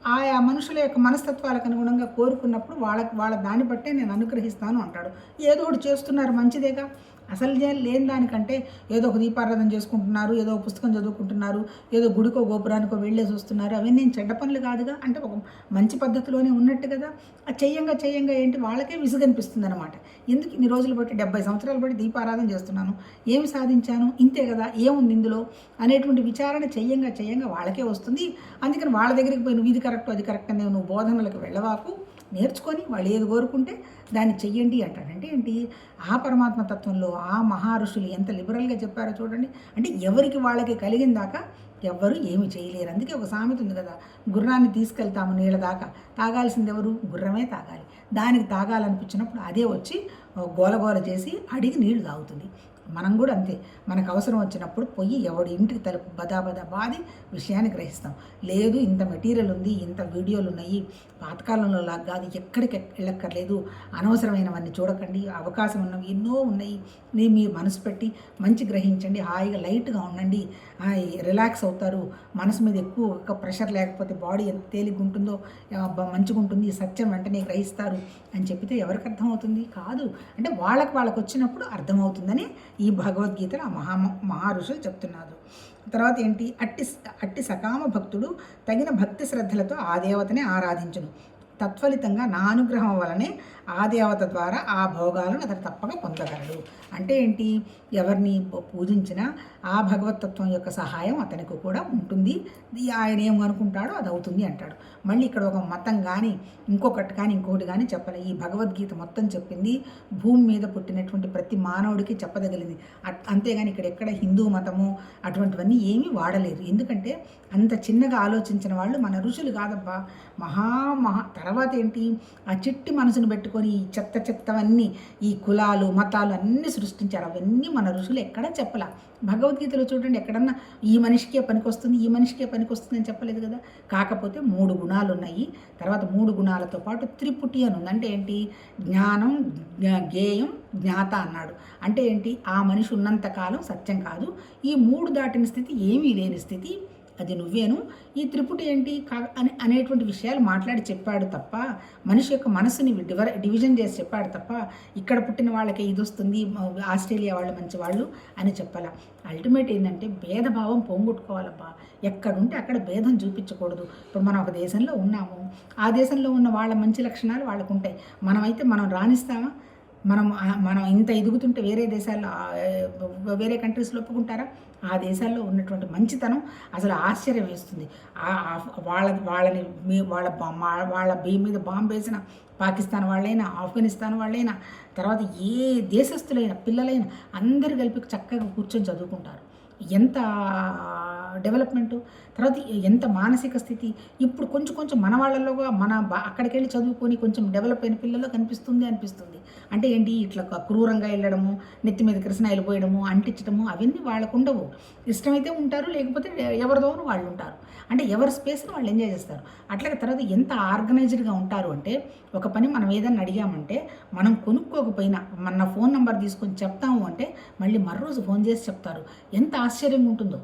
ఆయా మనుషుల యొక్క మనస్తత్వాలకు అనుగుణంగా కోరుకున్నప్పుడు వాళ్ళకి వాళ్ళ దాన్ని బట్టే నేను అనుగ్రహిస్తాను అంటాడు. ఏదో ఒకటి చేస్తున్నారు మంచిదేగా? అసలు లేని దానికంటే ఏదో ఒక దీపారాధన చేసుకుంటున్నారు ఏదో ఒక పుస్తకం చదువుకుంటున్నారు ఏదో గుడికో గోపురానికో వెళ్ళేసి వస్తున్నారు. అవన్నీ నేను చెడ్డ పనులు కాదుగా? అంటే ఒక మంచి పద్ధతిలోనే ఉన్నట్టు కదా? ఆ చెయ్యంగా చెయ్యంగా ఏంటి? వాళ్ళకే విసుగనిపిస్తుంది అనమాట ఎందుకు ఇన్ని రోజులు బట్టి డెబ్బై సంవత్సరాలు బట్టి దీపారాధన చేస్తున్నాను? ఏమి సాధించాను? ఇంతే కదా? ఏముంది ఇందులో? అనేటువంటి విచారణ చెయ్యంగా చెయ్యంగా వాళ్ళకే వస్తుంది. అందుకని వాళ్ళ దగ్గరికి పోయి నువ్వు ఇది కరెక్ట్ అది కరెక్ట్ అనే నువ్వు బోధనలకు వెళ్ళవాకు. నేర్చుకొని వాళ్ళు ఏది కోరుకుంటే దాన్ని చెయ్యండి అంటాడు అంటే ఏంటి? ఆ పరమాత్మ తత్వంలో ఆ మహర్షులు ఎంత లిబరల్గా చెప్పారో చూడండి. అంటే ఎవరికి వాళ్ళకి కలిగిన దాకా ఎవ్వరు ఏమి చేయలేరు. అందుకే ఒక సామెత ఉంది కదా గుర్రాన్ని తీసుకెళ్తాము నీళ్ళ దాకా. తాగాల్సింది ఎవరు? గుర్రమే తాగాలి. దానికి తాగాలనిపించినప్పుడు అదే వచ్చి గోలగోల చేసి అడిగి నీళ్ళు తాగుతుంది. మనం కూడా అంతే. మనకు అవసరం వచ్చినప్పుడు పోయి ఎవడి ఇంటికి తలుపు బదా బదా బాది విషయాన్ని గ్రహిస్తాం. లేదు ఇంత మెటీరియల్ ఉంది ఇంత వీడియోలు ఉన్నాయి పాతకాలంలో లాగా కాదు ఎక్కడికి వెళ్ళక్కర్లేదు అనవసరమైనవన్నీ చూడకండి అవకాశం ఉన్నవి ఎన్నో ఉన్నాయి. నీ మీ మనసు పెట్టి మంచి గ్రహించండి హాయిగా లైట్గా ఉండండి. రిలాక్స్ అవుతారు. మనసు మీద ఎక్కువ ప్రెషర్ లేకపోతే బాడీ ఎంత తేలిగ్గా ఉంటుందో మంచిగా ఉంటుంది సత్యం వెంటనే గ్రహిస్తారు అని చెప్పితే ఎవరికి అర్థమవుతుంది? కాదు. అంటే వాళ్ళకి వాళ్ళకి వచ్చినప్పుడు అర్థమవుతుందని ఈ భగవద్గీతలో ఆ మహా మహర్షులు ఋషులు చెప్తున్నారు. తర్వాత ఏంటి? అట్టి అట్టి సకామ భక్తుడు తగిన భక్తి శ్రద్ధలతో ఆ దేవతనే ఆరాధించును. తత్ఫలితంగా నా అనుగ్రహం వలనే ఆ దేవత ద్వారా ఆ భోగాలను అతను తప్పక పొందగలడు. అంటే ఏంటి? ఎవరిని పూ- పూజించినా ఆ భగవతత్వం యొక్క సహాయం అతనికి కూడా ఉంటుంది. ఆయన ఏం అనుకుంటాడో అది అవుతుంది అంటాడు. మళ్ళీ ఇక్కడ ఒక మతం కానీ ఇంకొకటి కానీ ఇంకొకటి కానీ చెప్పలే. ఈ భగవద్గీత మొత్తం చెప్పింది భూమి మీద పుట్టినటువంటి ప్రతి మానవుడికి చెప్పదగిలింది. అట్- అంతేగాని ఇక్కడ ఎక్కడ హిందూ మతము అటువంటివన్నీ ఏమీ వాడలేరు ఎందుకంటే అంత చిన్నగా ఆలోచించిన వాళ్ళు మన ఋషులు కాదబ్బా. మహా మహా తర్వాత ఏంటి? ఆ చిట్టి మనసును పెట్టుకొని ఈ చెత్త చెత్తవన్నీ ఈ కులాలు మతాలు అన్నీ సృష్టించారు. అవన్నీ మన ఋషులు ఎక్కడా చెప్పలా. భగవద్గీతలో చూడండి ఎక్కడన్నా ఈ మనిషికే పనికొస్తుంది ఈ మనిషికే పనికొస్తుంది అని చెప్పలేదు కదా. కాకపోతే మూడు గుణాలు ఉన్నాయి తర్వాత మూడు గుణాలతో పాటు త్రిపుటి అని ఉంది. అంటే ఏంటి? జ్ఞానం గేయం జ్ఞేయం జ్ఞాత అన్నాడు. అంటే ఏంటి? ఆ మనిషి ఉన్నంతకాలం సత్యం కాదు. ఈ మూడు దాటిన స్థితి ఏమీ లేని స్థితి. అది నువ్వేను. ఈ త్రిపుటి ఏంటి? కా అని అనేటువంటి విషయాలు మాట్లాడి చెప్పాడు తప్ప మనిషి యొక్క మనసుని డివర డివిజన్ చేసి చెప్పాడు తప్ప ఇక్కడ పుట్టిన వాళ్ళకి ఇది వస్తుంది ఆస్ట్రేలియా వాళ్ళు మంచి వాళ్ళు అని చెప్పాల. అల్టిమేట్ ఏంటంటే భేదభావం పొంగొట్టుకోవాలబ్బా. ఎక్కడుంటే అక్కడ భేదం చూపించకూడదు. ఇప్పుడు మనం ఒక దేశంలో ఉన్నాము. ఆ దేశంలో ఉన్న వాళ్ళ మంచి లక్షణాలు వాళ్ళకు ఉంటాయి మనమైతే మనం రాణిస్తామా? మనం మనం ఇంత ఎదుగుతుంటే వేరే దేశాల్లో వేరే కంట్రీస్లో ఒప్పుకుంటారా? ఆ దేశాల్లో ఉన్నటువంటి మంచితనం అసలు ఆశ్చర్యం వేస్తుంది. వాళ్ళ వాళ్ళని మీ- వాళ్ళ మా- వాళ్ళ బీ మీద బాంబు వేసిన పాకిస్తాన్ వాళ్ళైనా ఆఫ్ఘనిస్తాన్ వాళ్ళైనా తర్వాత ఏ దేశస్తులైనా పిల్లలైనా అందరు కలిపి చక్కగా కూర్చొని చదువుకుంటారు. ఎంత డెవలప్మెంటు తర్వాత ఎంత మానసిక స్థితి ఇప్పుడు కొంచెం కొంచెం మన వాళ్ళలో మన బా- అక్కడికి వెళ్ళి చదువుకొని కొంచెం డెవలప్ అయిన పిల్లల్లో కనిపిస్తుంది అనిపిస్తుంది. అంటే ఏంటి ఇట్లా క్రూరంగా వెళ్ళడము నెత్తి మీద కృష్ణాయిలు పోయడము అంటించడము అవన్నీ వాళ్ళకు ఉండవు. ఇష్టమైతే ఉంటారు లేకపోతే ఎవరిదోనూ వాళ్ళు ఉంటారు. అంటే ఎవరి స్పేస్ని వాళ్ళు ఎంజాయ్ చేస్తారు. అట్లాగే తర్వాత ఎంత ఆర్గనైజ్డ్గా ఉంటారు అంటే ఒక పని మనం ఏదన్నా అడిగామంటే మనం కొనుక్కోకపోయినా మన ఫోన్ నెంబర్ తీసుకొని చెప్తాము అంటే మళ్ళీ మరోజు ఫోన్ చేసి చెప్తారు. ఎంత ఆశ్చర్యంగా ఉంటుందో.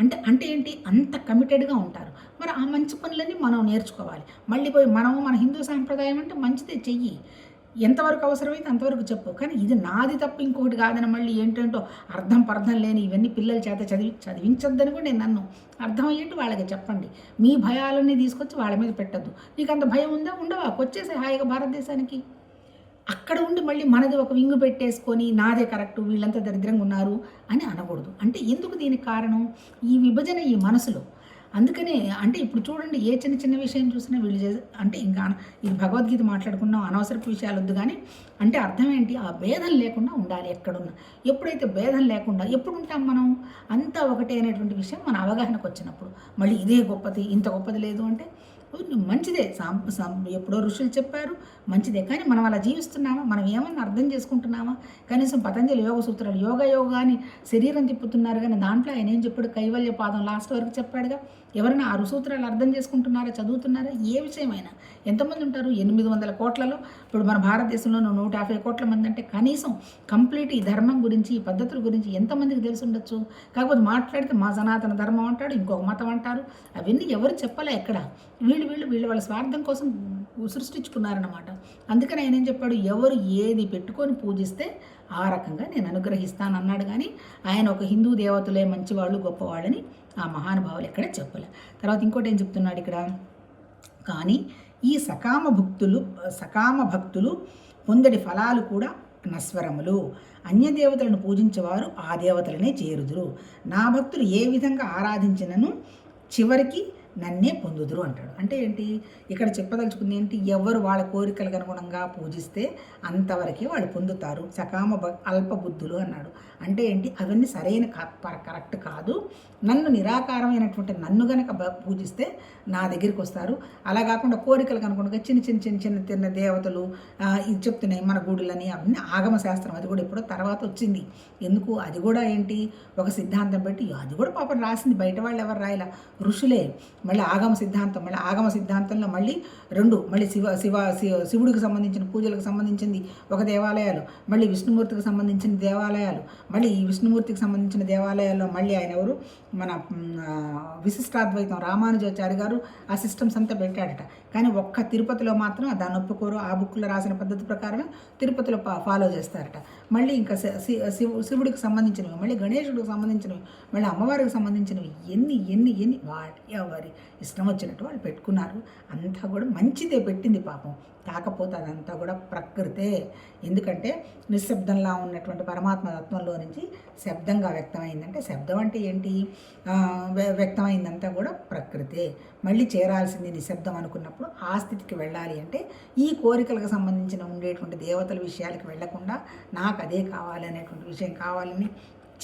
అంటే అంటే ఏంటి? అంత కమిటెడ్గా ఉంటారు. మరి ఆ మంచి పనులన్నీ మనం నేర్చుకోవాలి. మళ్ళీ పోయి మనము మన హిందూ సాంప్రదాయం అంటే మంచిదే చెయ్యి. ఎంతవరకు అవసరమైతే అంతవరకు చెప్పు. కానీ ఇది నాది తప్ప ఇంకొకటి కాదని మళ్ళీ ఏంటంటో అర్థం పర్థం లేని ఇవన్నీ పిల్లల చేత చదివి చదివించొద్దని కూడా నేను నన్ను అర్థమయ్యేట్టు వాళ్ళకి చెప్పండి. మీ భయాలన్నీ తీసుకొచ్చి వాళ్ళ మీద పెట్టద్దు. నీకు అంత భయం ఉందా? ఉండవా? వచ్చేసే హాయిగా భారతదేశానికి. అక్కడ ఉండి మళ్ళీ మనది ఒక వింగు పెట్టేసుకొని నాదే కరెక్ట్ వీళ్ళంతా దరిద్రంగా ఉన్నారు అని అనకూడదు. అంటే ఎందుకు దీనికి కారణం? ఈ విభజన ఈ మనసులో. అందుకనే అంటే ఇప్పుడు చూడండి ఏ చిన్న చిన్న విషయం చూసినా వీళ్ళు చేసే అంటే ఇంకా ఇది భగవద్గీత మాట్లాడుకున్నాం అనవసరపు విషయాలు వద్దు కానీ అంటే అర్థం ఏంటి? ఆ భేదం లేకుండా ఉండాలి ఎక్కడున్నా. ఎప్పుడైతే భేదం లేకుండా ఎప్పుడు ఉంటాం మనం? అంతా ఒకటే అనేటువంటి విషయం మన అవగాహనకు వచ్చినప్పుడు. మళ్ళీ ఇదే గొప్పది ఇంత గొప్పది లేదు అంటే మంచిదే. సాం ఎప్పుడో ఋషులు చెప్పారు మంచిదే. కానీ మనం అలా జీవిస్తున్నామా? మనం ఏమన్నా అర్థం చేసుకుంటున్నామా? కనీసం పతంజలి యోగ సూత్రాలు యోగ యోగా అని శరీరం తిప్పుతున్నారు కానీ దాంట్లో ఆయన ఏం చెప్పాడు? కైవల్య పాదం లాస్ట్ వరకు చెప్పాడుగా. ఎవరైనా ఆరు సూత్రాలు అర్థం చేసుకుంటున్నారా చదువుతున్నారా ఏ విషయమైనా. ఎంతమంది ఉంటారు? ఎనిమిది వందల కోట్లలో. ఇప్పుడు మన భారతదేశంలో నూట యాభై కోట్ల మంది అంటే కనీసం కంప్లీట్ ఈ ధర్మం గురించి ఈ పద్ధతుల గురించి ఎంతమందికి తెలిసి ఉండొచ్చు? కాకపోతే మాట్లాడితే మా సనాతన ధర్మం అంటాడు ఇంకొక మతం అంటారు. అవన్నీ ఎవరు చెప్పలే ఎక్కడ? వీళ్ళు వీళ్ళు వీళ్ళు వాళ్ళ స్వార్థం కోసం సృష్టించుకున్నారన్నమాట. అందుకని ఆయన ఏం చెప్పాడు? ఎవరు ఏది పెట్టుకొని పూజిస్తే ఆ రకంగా నేను అనుగ్రహిస్తాను అన్నాడు కానీ ఆయన ఒక హిందూ దేవతలే మంచివాళ్ళు గొప్పవాళ్ళని ఆ మహానుభావులు ఎక్కడ చెప్పలే. తర్వాత ఇంకోటి ఏం చెప్తున్నాడు ఇక్కడ? కానీ ఈ సకామ భక్తులు సకామ భక్తులు పొందడి ఫలాలు కూడా నస్వరములు అన్య దేవతలను పూజించేవారు ఆ దేవతలనే చేరుదురు. నా భక్తులు ఏ విధంగా ఆరాధించినను చివరికి నన్నే పొందుదురు అంటాడు. అంటే ఏంటి? ఇక్కడ చెప్పదలుచుకుంది ఏంటి? ఎవరు వాళ్ళ కోరికలకు అనుగుణంగా పూజిస్తే అంతవరకే వాళ్ళు పొందుతారు. సకామ అల్పబుద్ధులు అల్ప బుద్ధులు అన్నాడు. అంటే ఏంటి? అవన్నీ సరైన కరెక్ట్ కాదు. నన్ను నిరాకారమైనటువంటి నన్ను గనక పూజిస్తే నా దగ్గరికి వస్తారు. అలా కాకుండా కోరికలు కనుకుండా చిన్న చిన్న చిన్న చిన్న చిన్న దేవతలు ఇది చెప్తున్నాయి మన గుడులని అవన్నీ ఆగమ శాస్త్రం. అది కూడా ఎప్పుడో తర్వాత వచ్చింది. ఎందుకు? అది కూడా ఏంటి? ఒక సిద్ధాంతం పెట్టి అది కూడా పాపం రాసింది. బయట వాళ్ళు ఎవరు రాయలా? ఋషులే. మళ్ళీ ఆగమ సిద్ధాంతం మళ్ళీ ఆగమ సిద్ధాంతంలో మళ్ళీ రెండు మళ్ళీ శివ శివ శివ శివుడికి సంబంధించిన పూజలకు సంబంధించింది ఒక దేవాలయాలు. మళ్ళీ విష్ణుమూర్తికి సంబంధించిన దేవాలయాలు. మళ్ళీ ఈ విష్ణుమూర్తికి సంబంధించిన దేవాలయాల్లో మళ్ళీ ఆయన ఎవరు? మన విశిష్టాద్వైతం రామానుజాచారి గారు ఆ సిస్టమ్స్ అంతా పెట్టాడట. కానీ ఒక్క తిరుపతిలో మాత్రం దాన్ని ఒప్పుకోరు. ఆ బుక్లో రాసిన పద్ధతి ప్రకారమే తిరుపతిలో ఫా- ఫాలో చేస్తారట. మళ్ళీ ఇంకా శివు శివుడికి సంబంధించినవి మళ్ళీ గణేశుడికి సంబంధించినవి మళ్ళీ అమ్మవారికి సంబంధించినవి ఎన్ని ఎన్ని ఎన్ని వాటి ఎవరి ఇష్టం వచ్చినట్టు వాళ్ళు పెట్టుకున్నారు. అంతా కూడా మంచిదే పెట్టింది పాపం. కాకపోతే అదంతా కూడా ప్రకృతే. ఎందుకంటే నిశ్శబ్దంలా ఉన్నటువంటి పరమాత్మ తత్వంలో నుంచి శబ్దంగా వ్యక్తమైందంటే శబ్దం అంటే ఏంటి? వ్య- వ్యక్తమైందంతా కూడా ప్రకృతే. మళ్ళీ చేరాల్సింది నిశ్శబ్దం అనుకున్నప్పుడు ఆ స్థితికి వెళ్ళాలి అంటే ఈ కోరికలకు సంబంధించిన ఉండేటువంటి దేవతల విషయాలకి వెళ్ళకుండా నాకు అదే కావాలి అనేటువంటి విషయం కావాలని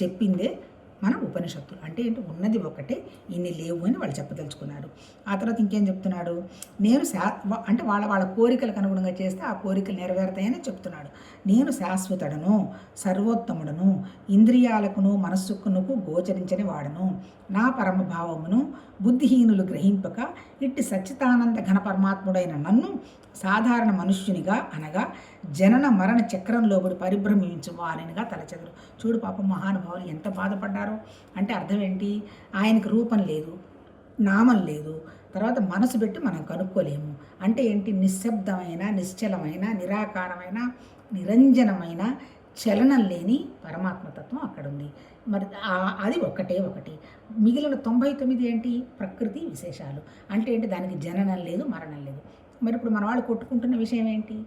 చెప్పిందే మన ఉపనిషత్తులు. అంటే ఏంటి? ఉన్నది ఒకటే ఇన్ని లేవు అని వాళ్ళు చెప్పదలుచుకున్నారు. ఆ తర్వాత ఇంకేం చెప్తున్నాడు? నేను శా అంటే వాళ్ళ వాళ్ళ కోరికలకు అనుగుణంగా చేస్తే ఆ కోరికలు నెరవేరుతాయని చెప్తున్నాడు. నేను శాశ్వతడను సర్వోత్తముడను ఇంద్రియాలకును మనస్సుకును గోచరించని వాడను. నా పరమ భావమును బుద్ధిహీనులు గ్రహింపక ఇట్టి సచ్చితానంద ఘన పరమాత్ముడైన నన్ను సాధారణ మనుష్యునిగా అనగా జనన మరణ చక్రంలోబడి పరిభ్రమించు వారినిగా తలచెదరు. చూడు పాప మహానుభావులు ఎంత బాధపడ్డారో. అంటే అర్థం ఏంటి? ఆయనకు రూపం లేదు నామం లేదు. తర్వాత మనసు పెట్టి మనం కనుక్కోలేము. అంటే ఏంటి? నిశ్శబ్దమైన నిశ్చలమైన నిరాకారమైన నిరంజనమైన చలనం లేని పరమాత్మతత్వం అక్కడ ఉంది మరి అది ఒకటే ఒకటి. మిగిలిన తొంభై తొమ్మిది ఏంటి? ప్రకృతి విశేషాలు. అంటే ఏంటి? దానికి జననం లేదు మరణం లేదు. మరి ఇప్పుడు మన వాళ్ళు కొట్టుకుంటున్న విషయం ఏంటి?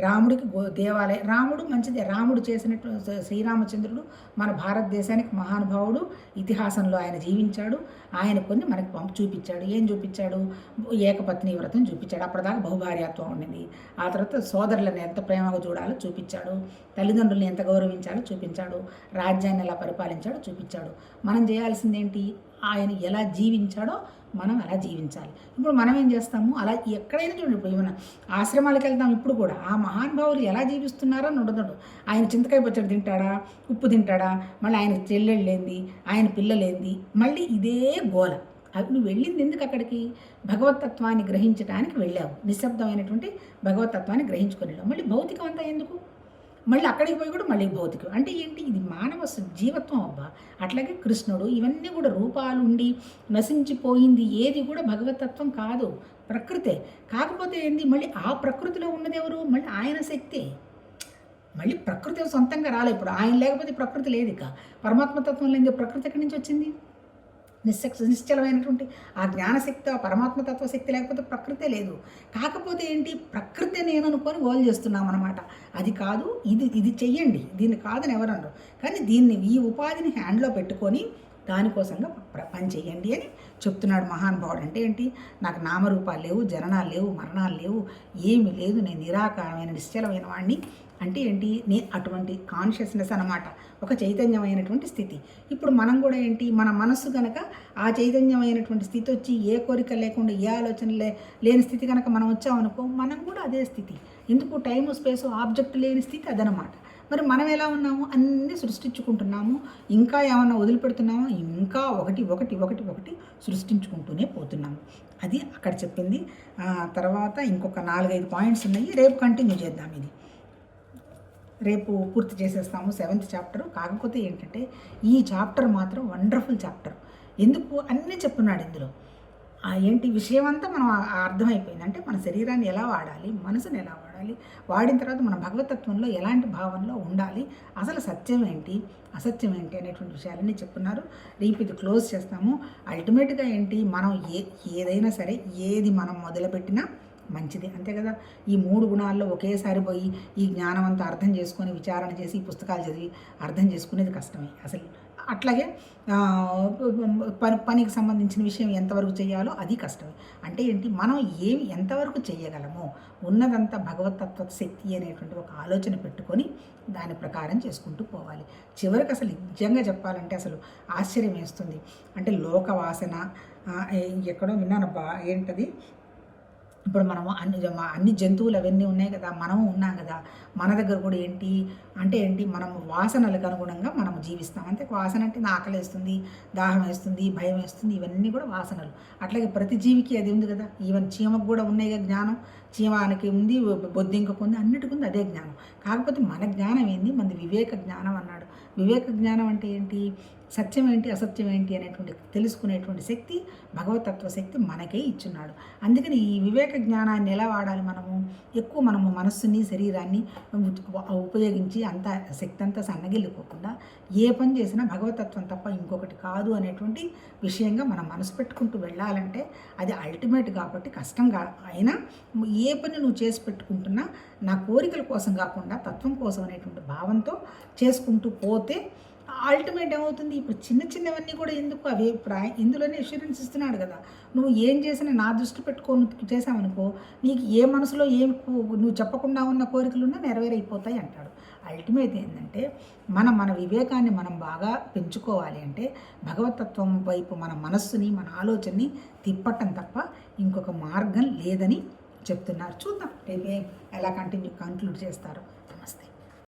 రాముడికి గో దేవాలయం రాముడు మంచిదే. రాముడు చేసినట్టు శ్రీరామచంద్రుడు మన భారతదేశానికి మహానుభావుడు. ఇతిహాసంలో ఆయన జీవించాడు. ఆయన కొన్ని మనకి పంపు చూపించాడు. ఏం చూపించాడు? ఏకపత్ని వ్రతం చూపించాడు. అప్పటిదాకా బహుభార్యత్వం ఉండింది. ఆ తర్వాత సోదరులను ఎంత ప్రేమగా చూడాలో చూపించాడు. తల్లిదండ్రులను ఎంత గౌరవించాలో చూపించాడు. రాజ్యాన్ని ఎలా పరిపాలించాడో చూపించాడు. మనం చేయాల్సింది ఏంటి ఆయన ఎలా జీవించాడో మనం అలా జీవించాలి. ఇప్పుడు మనం ఏం చేస్తాము? అలా ఎక్కడైనా చూడండి ఇప్పుడు ఏమైనా ఆశ్రమాలకు వెళ్తాం ఇప్పుడు కూడా ఆ మహానుభావులు ఎలా జీవిస్తున్నారో అని ఉండదు. ఆయన చింతకాయ పచ్చడి తింటాడా? ఉప్పు తింటాడా? మళ్ళీ ఆయన చెల్లెళ్ళేంది ఆయన పిల్లలేంది మళ్ళీ ఇదే గోల. అది నువ్వు వెళ్ళింది ఎందుకు అక్కడికి? భగవతత్వాన్ని గ్రహించడానికి వెళ్ళావు. నిశ్శబ్దమైనటువంటి భగవతత్వాన్ని గ్రహించుకొని వెళ్ళావు. మళ్ళీ భౌతికం అంతా ఎందుకు? మళ్ళీ అక్కడికి పోయి కూడా మళ్ళీ భౌతికం అంటే ఏంటి? ఇది మానవ జీవత్వం అబ్బా. అట్లాగే కృష్ణుడు ఇవన్నీ కూడా రూపాలు ఉండి నశించిపోయింది ఏది కూడా భగవతత్వం కాదు. ప్రకృతే. కాకపోతే ఏంది? మళ్ళీ ఆ ప్రకృతిలో ఉన్నది ఎవరు? మళ్ళీ ఆయన శక్తే. మళ్ళీ ప్రకృతి సొంతంగా రాలే ఇప్పుడు ఆయన లేకపోతే ప్రకృతి లేదు ఇక పరమాత్మతత్వం లేని ప్రకృతి ఎక్కడి నుంచి వచ్చింది? నిశ్చ నిశ్చలమైనటువంటి ఆ జ్ఞానశక్తి ఆ పరమాత్మతత్వ శక్తి లేకపోతే ప్రకృతే లేదు. కాకపోతే ఏంటి? ప్రకృతి నేను అనుకొని గోల్ చేస్తున్నాం అనమాట అది కాదు ఇది ఇది చెయ్యండి. దీన్ని కాదని ఎవరన్నారు కానీ దీన్ని ఈ ఉపాధిని హ్యాండ్లో పెట్టుకొని దానికోసంగా పని చేయండి అని చెప్తున్నాడు మహానుభావుడు. అంటే ఏంటి? నాకు నామరూపాలు లేవు జననాలు లేవు మరణాలు లేవు ఏమీ లేదు. నేను నిరాకారమైన నిశ్చలమైన వాడిని అంటే ఏంటి? నే అటువంటి కాన్షియస్నెస్ అనమాట ఒక చైతన్యమైనటువంటి స్థితి. ఇప్పుడు మనం కూడా ఏంటి? మన మనస్సు కనుక ఆ చైతన్యమైనటువంటి స్థితి వచ్చి ఏ కోరిక లేకుండా ఏ ఆలోచన లే లేని స్థితి కనుక మనం వచ్చామనుకో మనం కూడా అదే స్థితి. ఎందుకు? టైము స్పేస్ ఆబ్జెక్ట్ లేని స్థితి అదనమాట మరి మనం ఎలా ఉన్నాము? అన్నీ సృష్టించుకుంటున్నాము. ఇంకా ఏమన్నా వదిలిపెడుతున్నామో? ఇంకా ఒకటి ఒకటి ఒకటి ఒకటి సృష్టించుకుంటూనే పోతున్నాము. అది అక్కడ చెప్పింది. తర్వాత ఇంకొక నాలుగైదు పాయింట్స్ ఉన్నాయి. రేపు కంటిన్యూ చేద్దాం ఇది. రేపు పూర్తి చేసేస్తాము సెవెంత్ చాప్టర్ కాకపోతే ఏంటంటే ఈ చాప్టర్ మాత్రం వండర్ఫుల్ చాప్టర్ ఎందుకు? అన్నీ చెప్తున్నాడు ఇందులో. ఏంటి విషయం అంతా మనం అర్థమైపోయింది. అంటే మన శరీరాన్ని ఎలా వాడాలి మనసుని ఎలా వాడాలి వాడిన తర్వాత మన భగవతత్వంలో ఎలాంటి భావనలో ఉండాలి అసలు సత్యం ఏంటి అసత్యం ఏంటి అనేటువంటి విషయాలన్నీ చెప్తున్నారు. రేపు ఇది క్లోజ్ చేస్తాము. అల్టిమేట్గా ఏంటి? మనం ఏ ఏదైనా సరే ఏది మనం మొదలుపెట్టినా మంచిది. అంతే కదా? ఈ మూడు గుణాల్లో ఒకేసారి పోయి ఈ జ్ఞానం అంతా అర్థం చేసుకొని విచారణ చేసి ఈ పుస్తకాలు చదివి అర్థం చేసుకునేది కష్టమే. అసలు అట్లాగే పని పనికి సంబంధించిన విషయం ఎంతవరకు చేయాలో అది కష్టమే. అంటే ఏంటి? మనం ఏమి ఎంతవరకు చేయగలమో ఉన్నదంతా భగవతత్వ శక్తి అనేటువంటి ఒక ఆలోచన పెట్టుకొని దాని ప్రకారం చేసుకుంటూ పోవాలి. చివరికి అసలు నిజంగా చెప్పాలంటే అసలు ఆశ్చర్యం వేస్తుంది. అంటే లోకవాసన ఎక్కడో ఎక్కడో విన్నానబ్బా ఏంటది? ఇప్పుడు మనం అన్ని జ- అన్ని జంతువులు అవన్నీ ఉన్నాయి కదా మనము ఉన్నాం కదా మన దగ్గర కూడా ఏంటి? అంటే ఏంటి? మనం వాసనలకు అనుగుణంగా మనం జీవిస్తాం. అంతే వాసన అంటే ఆకలి వేస్తుంది దాహం వేస్తుంది భయం వేస్తుంది ఇవన్నీ కూడా వాసనలు. అట్లాగే ప్రతి జీవికి అది ఉంది కదా. ఈవెన్ చీమకు కూడా ఉన్నాయి కదా జ్ఞానం. చీమానికి ఉంది బొద్దింకకు ఉంది అన్నిటికి ఉంది అదే జ్ఞానం. కాకపోతే మన జ్ఞానం ఏంది? మనది వివేక జ్ఞానం అన్నాడు. వివేక జ్ఞానం అంటే ఏంటి? సత్యం ఏంటి అసత్యం ఏంటి అనేటువంటి తెలుసుకునేటువంటి శక్తి భగవతత్వ శక్తి మనకే ఇచ్చున్నాడు. అందుకని ఈ వివేక జ్ఞానాన్ని ఎలా వాడాలి మనము? ఎక్కువ మనము మనస్సుని శరీరాన్ని ఉపయోగించి అంత శక్తి అంతా సన్నగిల్లిపోకుండా ఏ పని చేసినా భగవతత్వం తప్ప ఇంకొకటి కాదు అనేటువంటి విషయంగా మనం మనసు పెట్టుకుంటూ వెళ్ళాలంటే అది అల్టిమేట్ కాబట్టి కష్టంగా అయినా ఏ పని నువ్వు చేసి పెట్టుకుంటున్నా నా కోరికల కోసం కాకుండా తత్వం కోసం అనేటువంటి భావంతో చేసుకుంటూ పోతే అల్టిమేట్ ఏమవుతుంది? ఇప్పుడు చిన్న చిన్నవన్నీ కూడా ఎందుకు? అవి ఇప్పుడు ఇందులోనే అష్యూరెన్స్ ఇస్తున్నాడు కదా. నువ్వు ఏం చేసినా నా దృష్టి పెట్టుకొని చేసావనుకో నీకు ఏ మనసులో ఏం నువ్వు చెప్పకుండా ఉన్న కోరికలున్నా నెరవేరైపోతాయి అంటాడు. అల్టిమేట్ ఏంటంటే మనం మన వివేకాన్ని మనం బాగా పెంచుకోవాలి అంటే భగవతత్వం వైపు మన మనస్సుని మన ఆలోచనని తిప్పటం తప్ప ఇంకొక మార్గం లేదని చెప్తున్నారు. చూద్దాం. రేపే ఎలా కంటిన్యూ కంక్లూడ్ చేస్తారు.